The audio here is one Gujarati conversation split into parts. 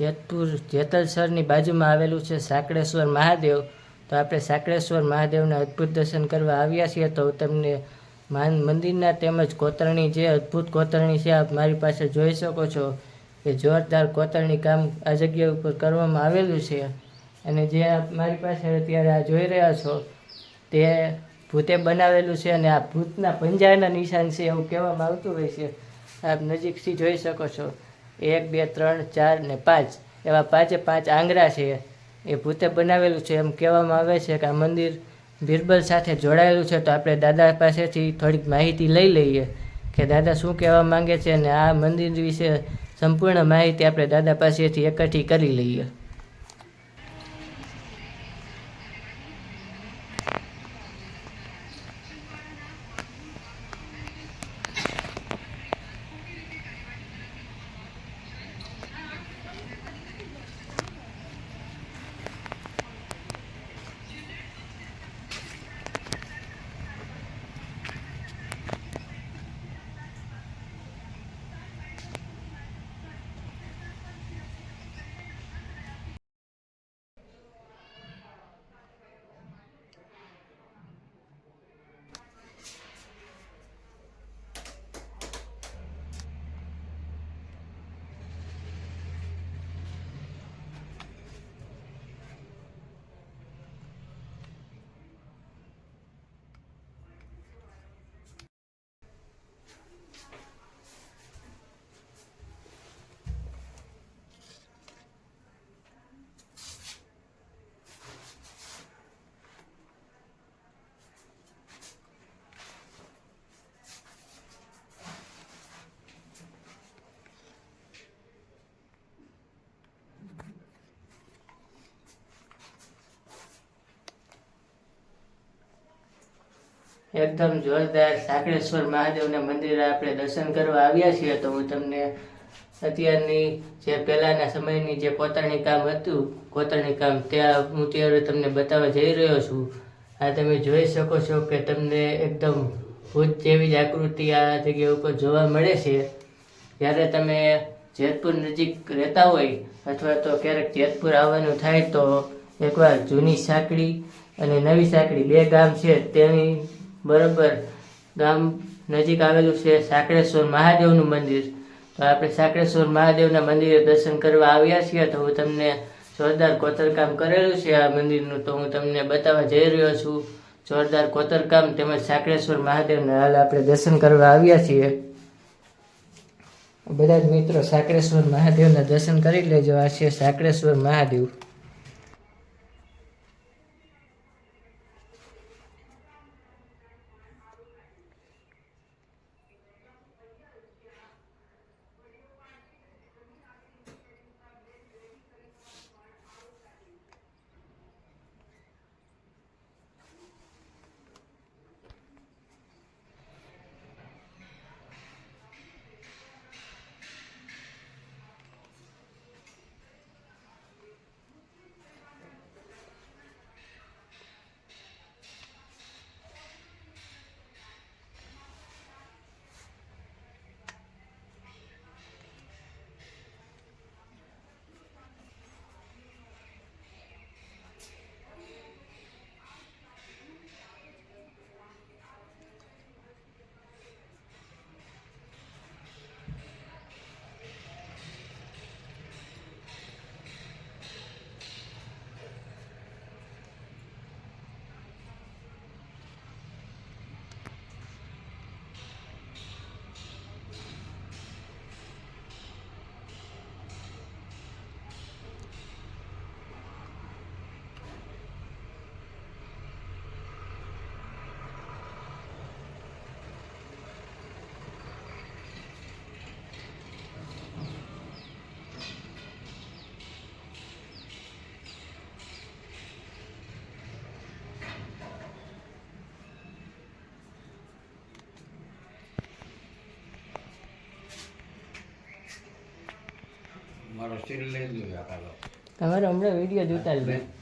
જેતપુર, જેતલસરની બાજુમાં આવેલું છે સાંકળેશ્વર મહાદેવ. તો આપણે સાંકળેશ્વર મહાદેવના અદ્ભુત દર્શન કરવા આવ્યા છીએ તો તમને માન મંદિરના તેમજ કોતરણી જે અદ્ભુત કોતરણી છે આપ મારી પાસે જોઈ શકો છો કે જોરદાર કોતરણી કામ આ જગ્યા ઉપર કરવામાં આવેલું છે. અને જે આપ મારી પાસે અત્યારે આ જોઈ રહ્યા છો તે ભૂતે બનાવેલું છે અને આ ભૂતના પંજાના નિશાન છે એવું કહેવામાં આવતું હોય છે. આપ નજીકથી જોઈ શકો છો. એક, બે, ત્રણ, ચાર ને પાંચ. એવા પાંચે પાંચ આંગળા છે. એ ભૂતે બનાવેલું છે. એમ કહેવામાં આવે છે કે આ મંદિર બિરબલ સાથે જોડાયેલું છે. તો આપણે દાદા પાસેથી થોડીક માહિતી લઈ લઈએ કે દાદા શું કહેવા માંગે છે અને આ મંદિર વિશે સંપૂર્ણ માહિતી આપણે દાદા પાસેથી એકઠી કરી લઈએ. એકદમ જોરદાર સાંકળેશ્વર મહાદેવના મંદિરે આપણે દર્શન કરવા આવ્યા છીએ તો હું તમને અત્યારની જે પહેલાંના સમયની જે કોતરણી કામ હતું, કોતરણી કામ ત્યાં હું ત્યારે તમને બતાવવા જઈ રહ્યો છું. આ તમે જોઈ શકો છો કે તમને એકદમ ભૂત જેવી જ આકૃતિ આ જગ્યા ઉપર જોવા મળે છે. જ્યારે તમે જેતપુર નજીક રહેતા હોય અથવા તો ક્યારેક જેતપુર આવવાનું થાય તો એકવાર જૂની સાંકળી અને નવી સાંકળી બે ગામ છે, તેની બરોબર. ગામ નજીક આવેલું છે સાંકળેશ્વર મહાદેવનું મંદિર. તો આપણે સાંકળેશ્વર મહાદેવના મંદિરે દર્શન કરવા આવ્યા છીએ તો હું તમને જોરદાર કોતરકામ કરેલું છે આ મંદિરનું. તો હું તમને બતાવવા જઈ રહ્યો છું. જોરદાર કોતરકામ તેમજ સાંકળેશ્વર મહાદેવના હાલ આપણે દર્શન કરવા આવ્યા છીએ. બધા જ મિત્રો સાંકળેશ્વર મહાદેવના દર્શન કરી લેજો. આ છે સાંકળેશ્વર મહાદેવ. તમારે હમણાં વીડિયો જ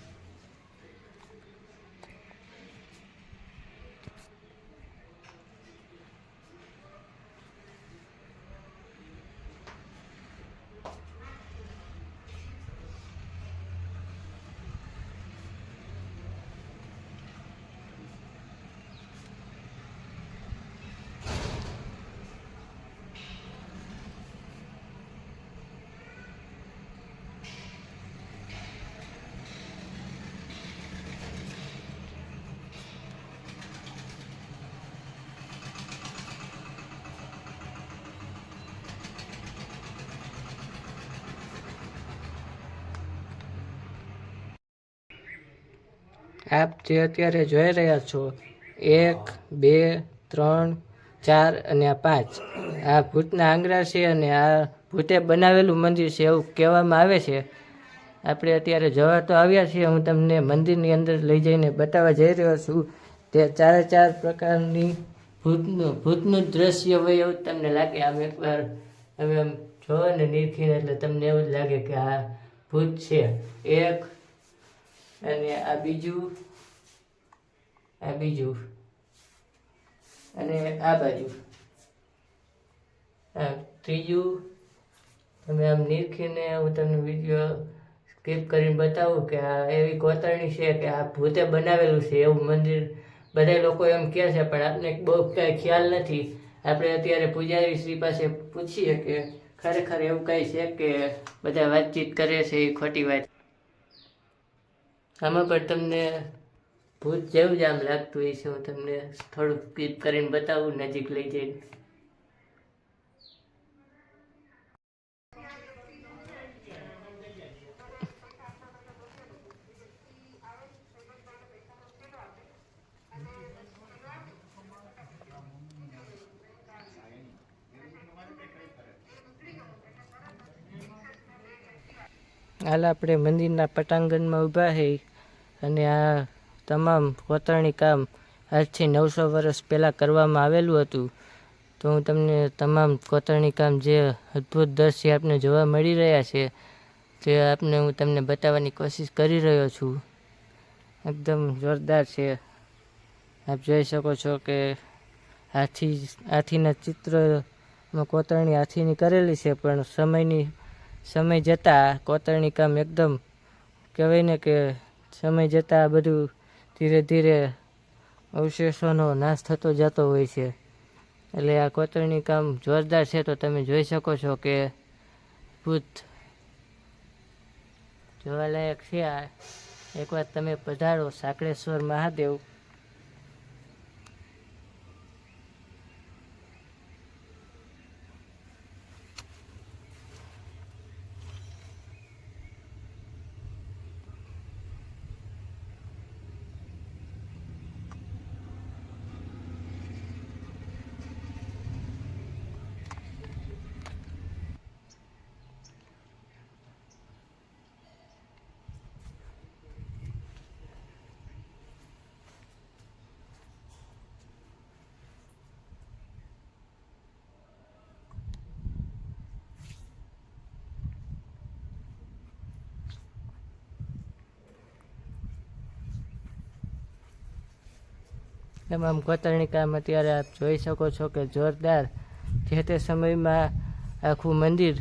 આપ જે અત્યારે જોઈ રહ્યા છો, એક, બે, ત્રણ, ચાર અને આ પાંચ. આ ભૂતના આંગળા છે અને આ ભૂતે બનાવેલું મંદિર છે એવું કહેવામાં આવે છે. આપણે અત્યારે જવા તો આવ્યા છીએ, હું તમને મંદિરની અંદર લઈ જઈને બતાવવા જઈ રહ્યો છું. તે ચારે ચાર પ્રકારની ભૂતનું ભૂતનું દ્રશ્ય હોય એવું તમને લાગે. આમ એકવાર તમે આમ જોવો ને નિરખીને એટલે તમને એવું જ લાગે કે આ ભૂત છે. એક અને આ બીજું આ બીજું, અને આ બાજુ. આ ત્રીજું, તમે આમ નિરખીને હું તમને વીડિયો સ્કીપ કરીને બતાવું કે આ એવી કોતરણી છે કે આ ભૂતે બનાવેલું છે એવું મંદિર બધા લોકો એમ કહે છે, પણ આપને બહુ કાંઈ ખ્યાલ નથી. આપણે અત્યારે પૂજારી શ્રી પાસે પૂછીએ કે ખરેખર એવું કાંઈ છે કે બધા વાતચીત કરે છે એ ખોટી વાત? આમાં પણ તમને ભૂત જેવું જ આમ લાગતું હોય છે હું તમને થોડુંક સ્કીપ કરીને બતાવું, નજીક લઈ જઈને. હાલ આપણે મંદિરના પટાંગણમાં ઊભા છે અને આ તમામ કોતરણી કામ આજથી નવસો વર્ષ પહેલાં કરવામાં આવેલું હતું. તો હું તમને તમામ કોતરણી કામ જે અદ્ભુત દ્રશ્ય આપને જોવા મળી રહ્યા છે, તે આપને હું તમને બતાવવાની કોશિશ કરી રહ્યો છું. એકદમ જોરદાર છે. આપ જોઈ શકો છો કે હાથી હાથીના ચિત્રમાં કોતરણી હાથીની કરેલી છે, પણ સમયની સમય જતાં કોતરણી કામ એકદમ કહેવાય ને કે સમય જતાં આ બધું ધીરે ધીરે અવશેષોનો નાશ થતો જતો હોય છે. એટલે આ કોતરણી કામ જોરદાર છે તો તમે જોઈ શકો છો કે ભૂત જોવાલાયક છે આ. એકવાર તમે પધારો સાંકળેશ્વર મહાદેવ. તમામ કોતરણી કામ અત્યારે આપ જોઈ શકો છો કે જોરદાર જે તે સમયમાં આખું મંદિર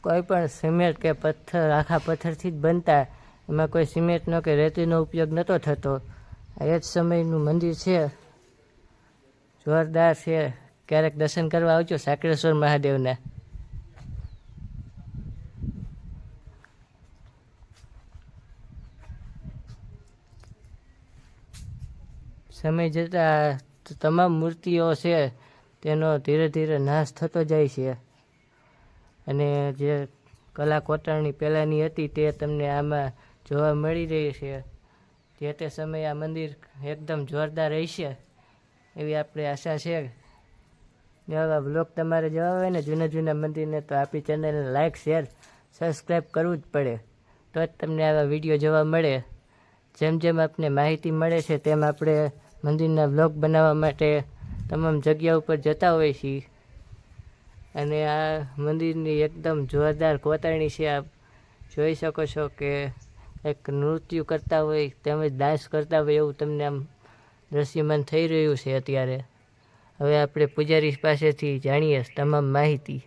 કોઈ પણ સિમેન્ટ કે પથ્થર, આખા પથ્થરથી જ બનતા, એમાં કોઈ સિમેન્ટનો કે રેતીનો ઉપયોગ નહોતો થતો. એ જ સમયનું મંદિર છે. જોરદાર છે. ક્યારેક દર્શન કરવા આવજો સાકરેશ્વર મહાદેવના. સમય જતાં તમામ મૂર્તિઓ છે, તેનો ધીરે ધીરે નાશ થતો જાય છે. અને જે કલા કોતરણી પહેલાંની હતી તે તમને આમાં જોવા મળી રહી છે. જે તે સમયે આ મંદિર એકદમ જોરદાર રહેશે એવી આપણે આશા છે. ને આવા બ્લોગ તમારે જવા હોય ને જૂના જૂના મંદિરને તો આપણી ચેનલને લાઇક શેર, સબસ્ક્રાઈબ કરવું જ પડે. તો જ તમને આવા વીડિયો જોવા મળે. જેમ જેમ આપને માહિતી મળે છે, તેમ આપણે મંદિરના બ્લોગ બનાવવા માટે તમામ જગ્યા ઉપર જતા હોઈએ છીએ. અને આ મંદિરની એકદમ જોરદાર કોતરણી છે. આપ જોઈ શકો છો કે એક નૃત્ય કરતા હોય, તેમજ ડાન્સ કરતા હોય એવું તમને આમ દ્રશ્યમાન થઈ રહ્યું છે અત્યારે. હવે આપણે પૂજારી પાસેથી જાણીએ તમામ માહિતી.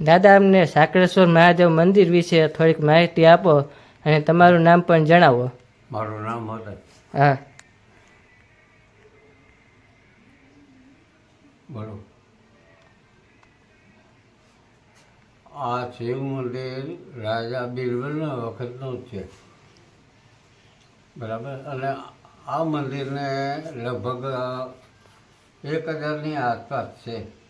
દાદા, અમને સાકરેશ્વર મહાદેવ મંદિર વિશે થોડીક માહિતી આપો અને તમારું નામ પણ જણાવો. મારું નામ હતું હા. બોલો. આ શિવ મંદિર રાજા બિરબલના વખતનું જ છે. બરાબર? અને આ મંદિરને લગભગ એક હજારની આસપાસ છે.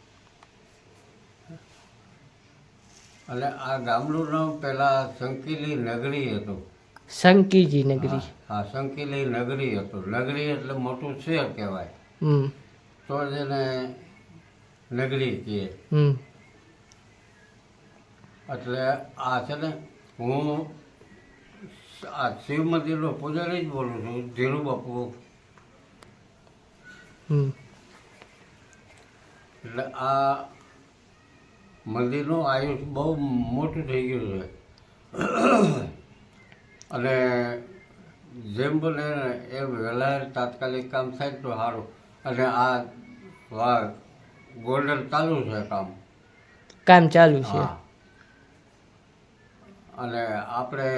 અને આ ગામનું નામ પહેલાં સંકીલી નગરી હતું. શંકીજી નગરી. હા શંકીલી નગરી હતું. નગરી એટલે મોટું શહેર કહેવાય. હમ. તો જ એને નગરી કહે હમ. એટલે આ છે ને હું આ શિવ મંદિરનો પૂજારી જ બોલું છું ધીરુ બાપુ હમ. એટલે આ મંદિરનું આયુષ બહુ મોટું થઈ ગયું છે. અને જેમ બને એમ વહેલા તાત્કાલિક કામ થાય તો સારું અને આ વા ગોલ્ડન ચાલુ છે કામ. કામ ચાલુ છે. અને આપણે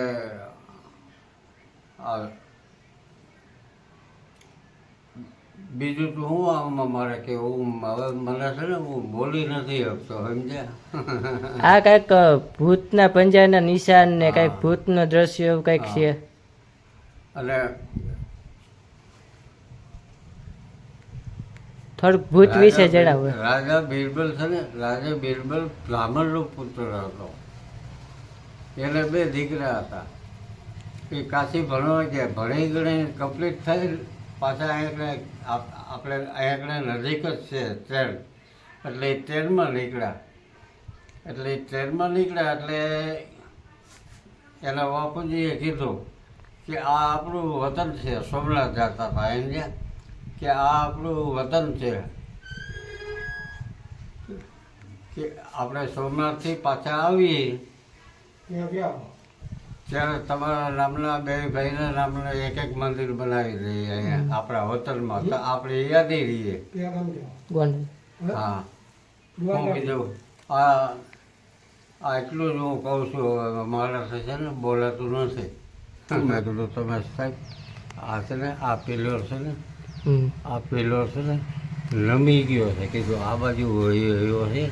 આ બીજું તો હું આમાં મારે કે હું હવે મને છે ને હું બોલી નથી શકતો સમજ્યા? આ કંઈક ભૂતના પંજાના નિશાન ને કંઈક ભૂતનો દ્રશ્ય એવું કંઈક છે. અને થોડુંક ભૂત વિશે જણાવો. રાજા બીરબલ છે ને રાજા બીરબલ બ્રાહ્મણનો પુત્ર હતો. એને બે દીકરા હતા. એ કાશી ભણવા ગયા. ભણી ગણી કમ્પ્લીટ થઈ પાછા અહીંયા આપણે અહીંયા નજીક જ છે ટ્રેન એટલે એ ટ્રેનમાં નીકળ્યા. એટલે એ ટ્રેનમાં નીકળ્યા એટલે એના બાપુજીએ કીધું કે આ આપણું વતન છે. સોમનાથ જતા હતા એમ કે આ આપણું વતન છે. કે આપણે સોમનાથથી પાછા આવીએ. ત્યારે તમારા નામના બે ભાઈના નામના એક એક મંદિર બનાવી દઈએ અહીંયા આપણા હોટલમાં. તો આપણે યાદી રહીએ. હા. હું. કીધું આ આ એટલું જ હું કહું છું હવે મારાથી છે ને બોલાતું નથી. મેં કીધું તમે સાહેબ આ છે ને આ પિલર છે ને આ પેલો છે ને નમી ગયો છે. કીધું આ બાજુ હોય છે.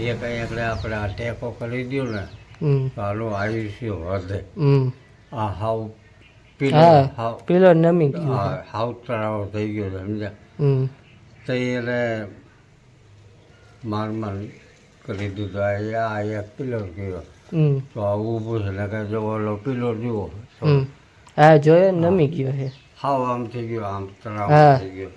એ કંઈ આપણે આપણે આ ટેકો કરી દો ને હમ. આયુષ્ય વધે આ હાવ પીલો હાવ પેલો નમી હા, હાવ તરાવ થઈ ગયો સમજ્યા? તો એને માર માર કરી દીધો. આ એક પિલર ગયો. હમ. તો આ ઊભું છે ને કે જો ઓલો પીલો જુઓ. હા જોયો નમી ગયો છે. હાવ આમ થઈ ગયો આમ તળાવ હા. થઈ ગયો.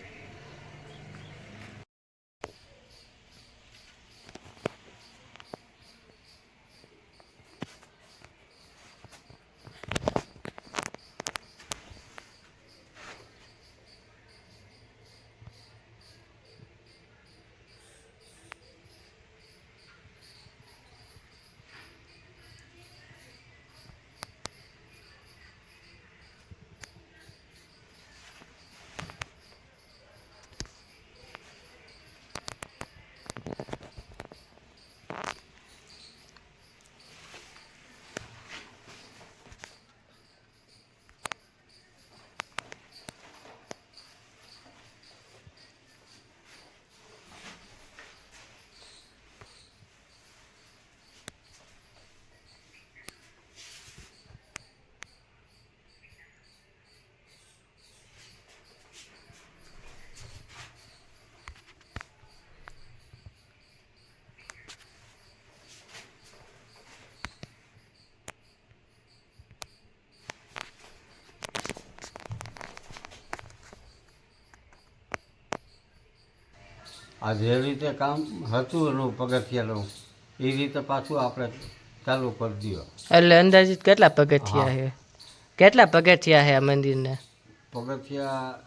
આ જે રીતે કામ હતું એનું પગથિયાનું એ રીતે પાછું આપણે ચાલુ કરી દો એટલે અંદાજિત કેટલા પગથિયા છે? કેટલા પગથિયા છે આ મંદિરના? પગથિયા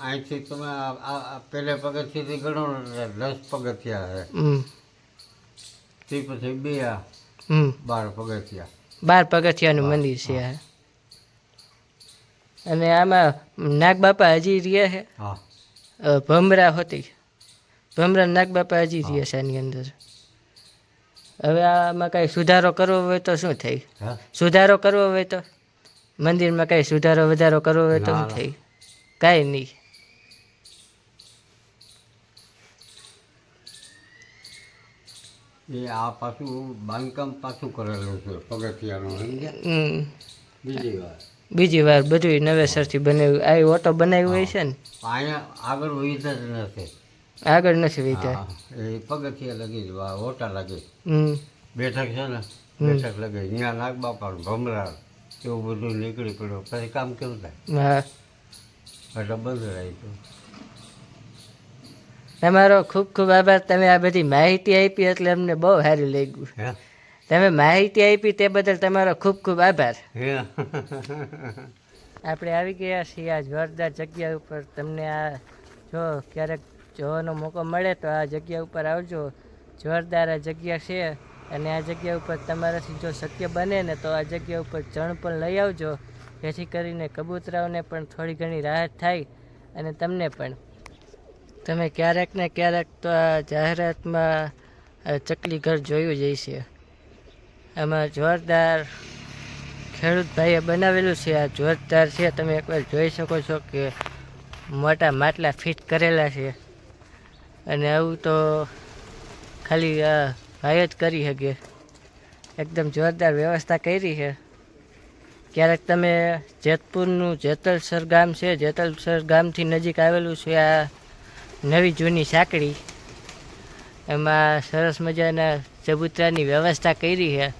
અહીંથી તમે આ- આ આ પહેલે પગથિયાથી ગણો ને એટલે દસ પગથિયા છે. હમ. તે પછી બે આ હમ. બાર પગથિયા. બાર પગથિયાનું મંદિર છે આ અને આમાં નાગ બાપા હજી રહે છે? હા. અ, ભમરા હોતી. ભમરા નાગ બાપા હજી રહે છે આની અંદર. હવે આમાં કાંઈ સુધારો કરવો હોય તો શું થાય? સુધારો કરવો હોય તો? મંદિરમાં કાંઈ સુધારો વધારો કરવો હોય તો શું. થાય? કાંઈ નહીં. એ આ પાછું બાંધકામ પાછું કરેલું છે પગથિયાનું. બીજી વાર. બીજી વાર બધું નવેસરથી બનાવ્યું. આ ઓટો બનાવી હોય છે ને? અહીંયા આગળ વહી જ નથી. આગળ નથી વેચાય એ પગથિયા લગી જ વા- ઓટા લાગે. હમ. બેઠક છે ને. બેઠક લગે ત્યાં નાગ બાપા ભમરા એવું બધું નીકળી પડ્યો. પછી કામ કેવું થાય? હા. એટલે બંધ રહી તમારો ખૂબ ખૂબ આભાર. તમે આ બધી માહિતી આપી એટલે અમને બહુ સારું લાગ્યું. તમે માહિતી આપી તે બદલ તમારો ખૂબ ખૂબ આભાર. આપણે આવી ગયા છીએ આ જોરદાર જગ્યા ઉપર. તમને આ જો ક્યારેક જોવાનો મોકો મળે તો આ જગ્યા ઉપર આવજો. જોરદાર આ જગ્યા છે અને આ જગ્યા ઉપર તમારાથી જો શક્ય બને ને તો આ જગ્યા ઉપર ચણ પણ લઈ આવજો. જેથી કરીને કબૂતરાઓને પણ થોડી ઘણી રાહત થાય અને તમને પણ. તમે ક્યારેક ને ક્યારેક તો આ જાહેરાતમાં ચકલી ઘર જોયું જ છે આમાં જોરદાર ખેડૂત ભાઈએ બનાવેલું છે. આ જોરદાર છે. તમે એકવાર જોઈ શકો છો કે મોટા માટલા ફિટ કરેલા છે. અને આવું તો ખાલી ભાઈ જ કરી શકે. એકદમ જોરદાર વ્યવસ્થા કરી છે. ક્યારેક તમે જેતપુરનું જેતલસર ગામ છે, જેતલસર ગામથી નજીક આવેલું છે આ નવી જૂની સાંકળી એમાં સરસ મજાના ચબૂતરાની વ્યવસ્થા કરી છે.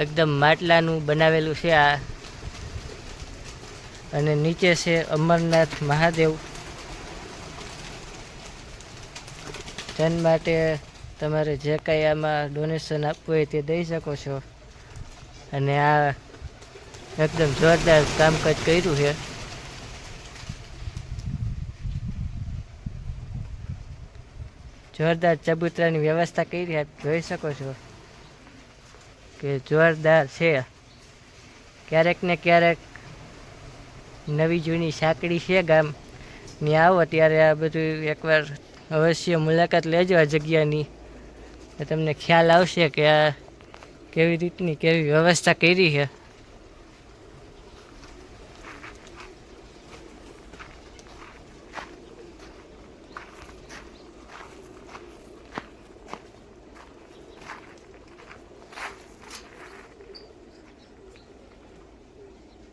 એકદમ માટલાનું બનાવેલું છે આ. અને નીચે છે અમરનાથ મહાદેવ. તેના માટે તમારે જે કાંઈ આમાં ડોનેશન આપવું હોય તે દઈ શકો છો. અને આ એકદમ જોરદાર કામકાજ કર્યું છે. જોરદાર ચબૂતરાની વ્યવસ્થા કરી આપ જોઈ શકો છો કે જોરદાર છે. ક્યારેક ને ક્યારેક નવી જૂની સાંકડી છે ગામ. ની આવો ત્યારે આ બધું એકવાર અવશ્ય મુલાકાત લેજો આ જગ્યાની. તમને ખ્યાલ આવશે કે આ કેવી રીતની કેવી વ્યવસ્થા કરી છે.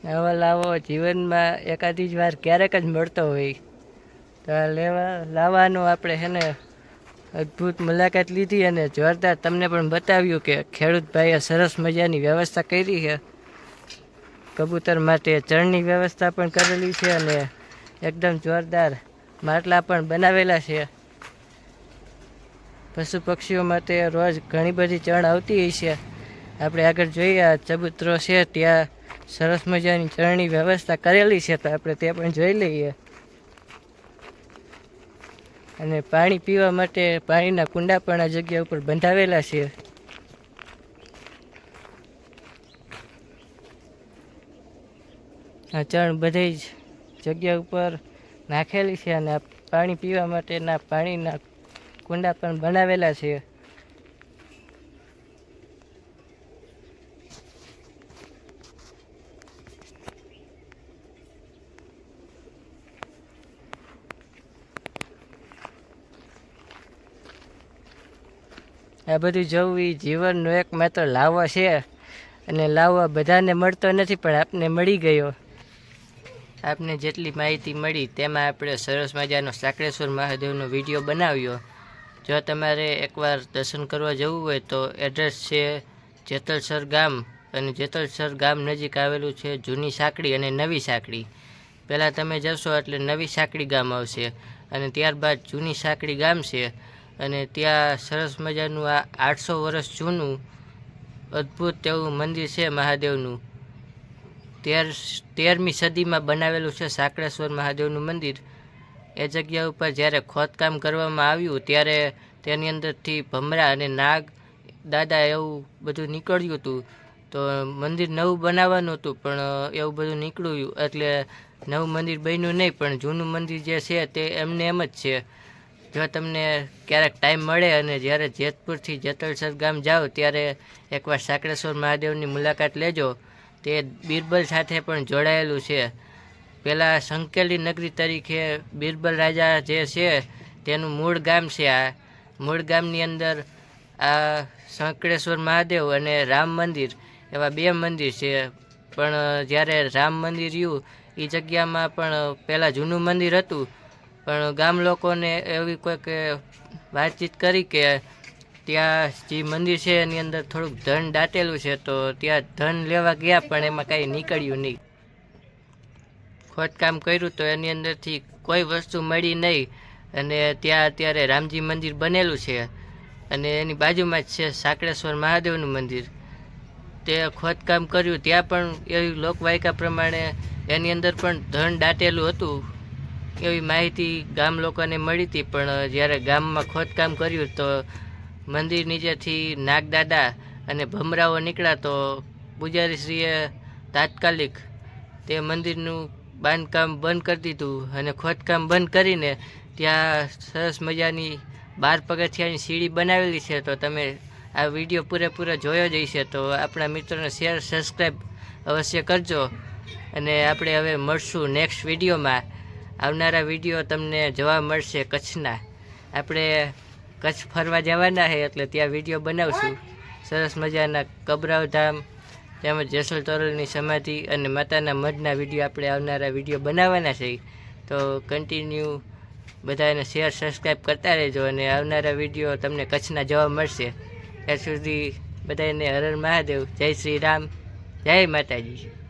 આવો લાવો, જીવનમાં એકાદી જ વાર ક્યારેક જ મળતો હોય. તો લેવા, લાવવાનું આપણે હેને અદ્ભુત મુલાકાત લીધી અને જોરદાર તમને પણ બતાવ્યું કે ખેડૂત ભાઈએ સરસ મજાની વ્યવસ્થા કરી છે. કબૂતર માટે ચણની વ્યવસ્થા પણ કરેલી છે અને એકદમ જોરદાર માટલા પણ બનાવેલા છે. પશુ પક્ષીઓ માટે રોજ ઘણી બધી ચણ આવતી હોય છે. આપણે આગળ જોઈએ, આ ચબૂતરો છે, ત્યાં સરસ મજાની ચરણની વ્યવસ્થા કરેલી છે તો આપણે તે પણ જોઈ લઈએ. અને પાણી પીવા માટે પાણીના કુંડા પણ આ જગ્યા ઉપર બંધાવેલા છે. આ ચણ બધી જ જગ્યા ઉપર નાખેલી છે અને પાણી પીવા માટેના પાણીના કુંડા પણ બનાવેલા છે. આ બધું જવું એ જીવનનો એક માત્ર લાવો છે અને લાવો બધાને મળતો નથી, પણ આપને મળી ગયો. આપને જેટલી માહિતી મળી તેમાં આપણે સરસ મજાનો સાંકળેશ્વર મહાદેવનો વીડિયો બનાવ્યો. જો તમારે એકવાર દર્શન કરવા જવું હોય તો એડ્રેસ છે જેતલસર ગામ અને જેતલસર ગામ નજીક આવેલું છે જૂની સાંકળી અને નવી સાંકળી પહેલાં તમે જશો એટલે નવી સાંકળી ગામ આવશે અને ત્યારબાદ જૂની સાંકળી ગામ છે. અને ત્યાં સરસ મજાનું આ આઠસો વર્ષ જૂનું અદ્ભુત એવું મંદિર છે મહાદેવનું. તેર, તેરમી સદીમાં બનાવેલું છે સાંકળેશ્વર મહાદેવનું મંદિર. એ જગ્યા ઉપર જ્યારે ખોદકામ કરવામાં આવ્યું, ત્યારે તેની અંદરથી ભમરા અને નાગ દાદા એવું બધું નીકળ્યું હતું. તો મંદિર નવું બનાવવાનું હતું, પણ એવું બધું નીકળ્યું. એટલે નવું મંદિર બન્યું નહીં, પણ જૂનું મંદિર જે છે તે એમને એમ જ છે. જો તમને ક્યારેક ટાઈમ મળે અને જ્યારે જેતપુરથી જેતલસર ગામ જાઓ, ત્યારે એકવાર સાંકળેશ્વર મહાદેવની મુલાકાત લેજો. તે બિરબલ સાથે પણ જોડાયેલું છે. પહેલાં સંકેલી નગરી તરીકે બિરબલ રાજા જે છે, તેનું મૂળ ગામ છે આ. મૂળ ગામની અંદર આ સંકળેશ્વર મહાદેવ અને રામ મંદિર, એવા બે મંદિર છે. પણ જ્યારે રામ મંદિર રહ્યું એ જગ્યામાં પણ પહેલાં જૂનું મંદિર હતું. પણ ગામ લોકોને એવી કોઈક વાતચીત કરી કે ત્યાં જે મંદિર છે એની અંદર થોડુંક ધન દાટેલું છે, તો ત્યાં ધન લેવા ગયા, પણ એમાં કાંઈ નીકળ્યું નહીં. ખોદકામ કર્યું તો એની અંદરથી કોઈ વસ્તુ મળી નહીં અને ત્યાં અત્યારે રામજી મંદિર બનેલું છે અને એની બાજુમાં જ છે સાંકળેશ્વર મહાદેવનું મંદિર. તે ખોદકામ કર્યું, ત્યાં પણ એવી લોકવાયકા પ્રમાણે એની અંદર પણ ધન દાટેલું હતું. એવી માહિતી ગામ લોકોને મળી હતી, પણ જ્યારે ગામમાં ખોદકામ કર્યું તો મંદિર નીચેથી નાગદાદા અને ભમરાઓ નીકળ્યા તો પૂજારીશ્રીએ તાત્કાલિક તે મંદિરનું બાંધકામ બંધ કરી દીધું અને ખોદકામ બંધ કરીને ત્યાં સરસ મજાની બાર પગથિયાની સીડી બનાવેલી છે. તો તમે આ વીડિયો પૂરેપૂરો જોયો જ હશે. તો આપણા મિત્રોને શેર સબસ્ક્રાઈબ અવશ્ય કરજો. અને આપણે હવે મળશું નેક્સ્ટ વિડીયોમાં. આવનારા વીડિયો તમને જોવા મળશે કચ્છના. આપણે કચ્છ ફરવા જવાના છે એટલે ત્યાં વીડિયો બનાવશું. સરસ મજાના કબરાવ ધામ તેમજ જેસલ તોરલની સમાધિ અને માતાના મઢના વીડિયો આપણે આવનારા વીડિયો બનાવવાના છે. તો કન્ટિન્યુ બધાને શેર સબસ્ક્રાઈબ કરતા રહેજો અને આવનારા વીડિયો તમને કચ્છના જોવા મળશે. ત્યાં સુધી બધાને હર હર મહાદેવ. જય શ્રી રામ. જય માતાજી.